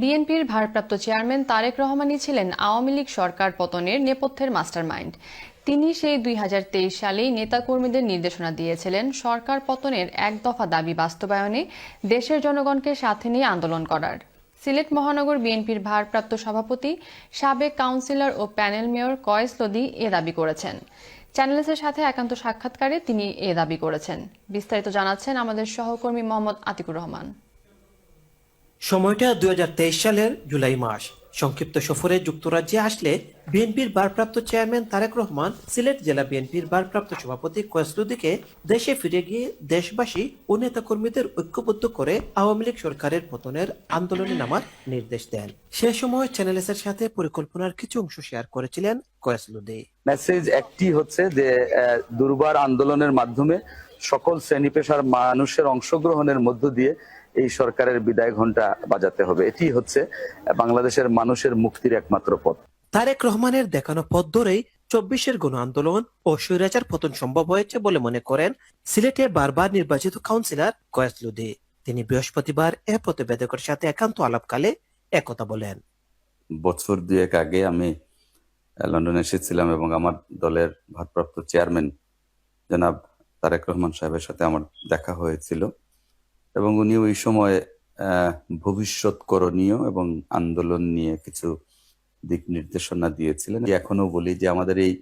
বিএনপির ভারপ্রাপ্ত চেয়ারম্যান তারেক রহমানই ছিলেন আওয়ামী লীগ সরকার পতনের নেপথ্যের মাস্টারমাইন্ড। তিনি সেই দুই হাজার তেইশ সালেই নেতাকর্মীদের নির্দেশনা দিয়েছিলেন সরকার পতনের এক দফা দাবি বাস্তবায়নে দেশের জনগণকে সাথে নিয়ে আন্দোলন করার। সিলেট মহানগর বিএনপির ভারপ্রাপ্ত সভাপতি, সাবেক কাউন্সিলর ও প্যানেল মেয়র কয়েস লদি এ দাবি করেছেন। চ্যানেলসের সাথে একান্ত সাক্ষাৎকারে তিনি এ দাবি করেছেন। বিস্তারিত জানাচ্ছেন আমাদের সহকর্মী মোহাম্মদ আতিকুর রহমান। সময়টা দুই হাজার তেইশ সালের জুলাই মাস। সংক্ষিপ্ত সফরে যুক্তরাজ্যে আসলে বিএনপির ভারপ্রাপ্ত চেয়ারম্যান তারেক রহমান, সিলেট জেলা বিএনপির ভারপ্রাপ্ত সভাপতি কয়েসলুদ্দিকে দেশে ফিরে গিয়ে দেশবাসী ও নেতাকর্মীদের ঐক্যবদ্ধ করে আওয়ামী লীগ সরকারের পতনের আন্দোলনে নামার নির্দেশ দেন। সে সময় চ্যানেলসের সাথে পরিকল্পনার কিছু অংশ শেয়ার করেছিলেন কয়েসলুদ্দি মেসেজ একটি হচ্ছে যে দুর্বার আন্দোলনের মাধ্যমে সকল শ্রেণি পেশার মানুষের অংশগ্রহণের মধ্য দিয়ে এই সরকারের বিদায় ঘণ্টা বাজাতে হবে। এটি হচ্ছে বাংলাদেশের মানুষের মুক্তির একমাত্র পথ। তারেক রহমানের দেখানো পথ ধরেই চব্বিশের গণ আন্দোলন ও স্বৈরাচার পতন সম্ভব হয়েছে বলে মনে করেন সিলেটে বারবার নির্বাচিত কাউন্সিলর কয়েসলুদি তিনি বৃহস্পতিবার এ প্রতিবেদকের সাথে একান্ত আলাপকালে একথা বলেন। বছর দুয়েক আগে আমি লন্ডনে এসেছিলাম এবং আমার দলের ভারপ্রাপ্ত চেয়ারম্যান জনাব তারেক রহমান সাহেবের সাথে আমার দেখা হয়েছিল। এবং উনি ওই সময় ভবিষ্যৎ করণীয় এবং আন্দোলন নিয়ে কিছু দিক নির্দেশনা দিয়েছিলেন। এখনও বলি যে আমাদের এই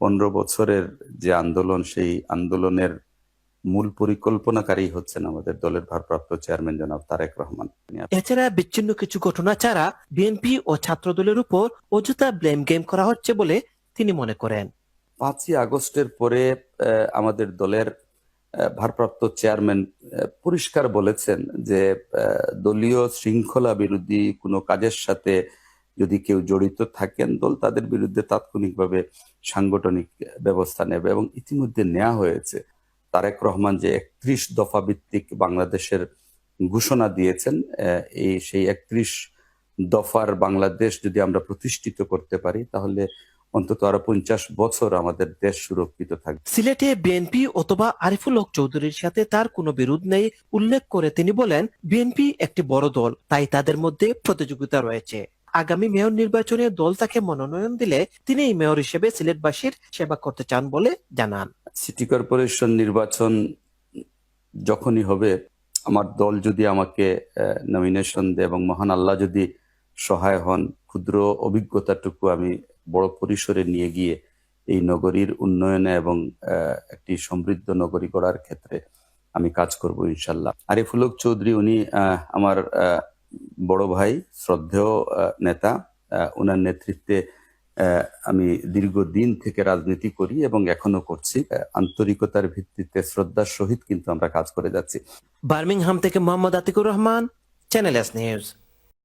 পনেরো বছরের যে আন্দোলন সেই আন্দোলনের মূল পরিকল্পনাকারী হচ্ছেন আমাদের দলের ভারপ্রাপ্ত চেয়ারম্যান জনাব তারেক রহমান। এছাড়া বিচ্ছিন্ন কিছু ঘটনা ছাড়া বিএনপি ও ছাত্রদলের উপর অযথা ব্লেম গেম করা হচ্ছে বলে তিনি মনে করেন। পাঁচই আগস্টের পরে আমাদের দলের ভারপ্রাপ্ত চেয়ারম্যান পরিষ্কার বলেছেন যে দলীয় শৃঙ্খলা বিরোধী কোনো কাজের সাথে যদি কেউ জড়িত থাকেন, দল তাদের বিরুদ্ধে তাৎক্ষণিকভাবে সাংগঠনিক ব্যবস্থা নেবে এবং ইতিমধ্যে নেওয়া হয়েছে। তারেক রহমান যে একত্রিশ দফা ভিত্তিক বাংলাদেশের ঘোষণা দিয়েছেন এই সেই একত্রিশ দফার বাংলাদেশ যদি আমরা প্রতিষ্ঠিত করতে পারি, তাহলে অন্তত আরও পঞ্চাশ বছর আমাদের দেশ সুরক্ষিত থাকবে। সিলেটে বিএনপি অথবা আরিফুল হক চৌধুরীর সাথে তার কোনো বিরোধ নেই উল্লেখ করে তিনি বলেন বিএনপি একটি বড় দল তাই তাদের মধ্যে প্রতিযোগিতা রয়েছে। আগামী মেয়র নির্বাচনে দল তাকে মনোনয়ন দিলে তিনি এই মেয়র হিসেবে সিলেটবাসীর সেবা করতে চান বলে জানান। সিটি কর্পোরেশন নির্বাচন যখনই হবে আমার দল যদি আমাকে নমিনেশন দেয় এবং মহান আল্লাহ যদি সহায় হন ক্ষুদ্র অভিজ্ঞতাটুকু আমি বড় পরিসরে নিয়ে গিয়ে এই নগরীর উন্নয়নে এবং একটি সমৃদ্ধ নগরী গড়ার ক্ষেত্রে আমি কাজ করব ইনশাল্লাহ আরিফুলক চৌধুরী, উনি আমার বড় ভাই, শ্রদ্ধেয় নেতা ওনার নেতৃত্বে আমি দীর্ঘদিন থেকে রাজনীতি করি এবং এখনও করছি। আন্তরিকতার ভিত্তিতে শ্রদ্ধার সহিত কিন্তু আমরা কাজ করে যাচ্ছি। বার্মিংহাম থেকে Mohammad Atikur Rahman, channel S news.